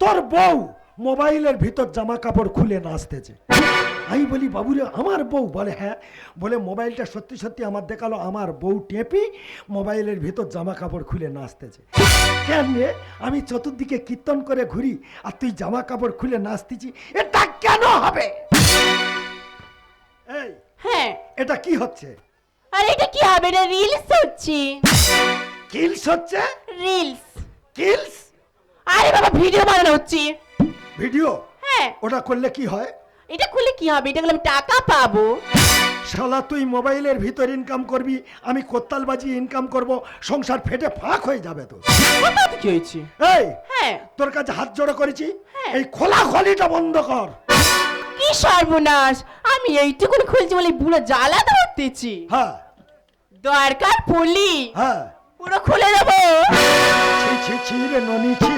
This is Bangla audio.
তোর বউ মোবাইলের ভিতর জামা কাপড় খুলে নাচতেছে। আমি বলি বাবুরে আমার বউ? বলে হ্যাঁ। বলে মোবাইলটা সত্যি সত্যি আমার দেখাল আমার বউ টেপি মোবাইলের ভিতর জামা কাপড় খুলে নাচতেছে। কেন রে আমি চতুর্দিকে কীর্তন করে ঘুরি আর তুই জামা কাপড় খুলে নাচতেছি এটা কেন হবে? এই হ্যাঁ। এটা কি হচ্ছে? আর এটা কি হবে? না রিলস হচ্ছে। কিলস হচ্ছে? রিলস কিলস ভিডিও বানানো হচ্ছে। ভিডিও? হ্যাঁ। ওটা করলে কি হয়? এটা খুলে কি হবে? এটা আমি টাকা পাবো। শালা তুই মোবাইলের ভিতর ইনকাম করবি আমি কোত্তাল বাজিয়ে ইনকাম করব সংসার ফেটে ফাঁক হয়ে যাবে তো কোথা কি হয়েছে? এই হ্যাঁ। তোর কাছে হাত জড়ো করেছি হ্যাঁ। এই খোলা খলিটা বন্ধ কর। কি সর্বনাশ! আমি এইটুকুন খুলছি বলে পুরো জ্বালা ধরতেছি। হ্যাঁ। দরকার পড়লি। হ্যাঁ। পুরো খুলে দেবো। ছি ছি ছি রে ননি ছি।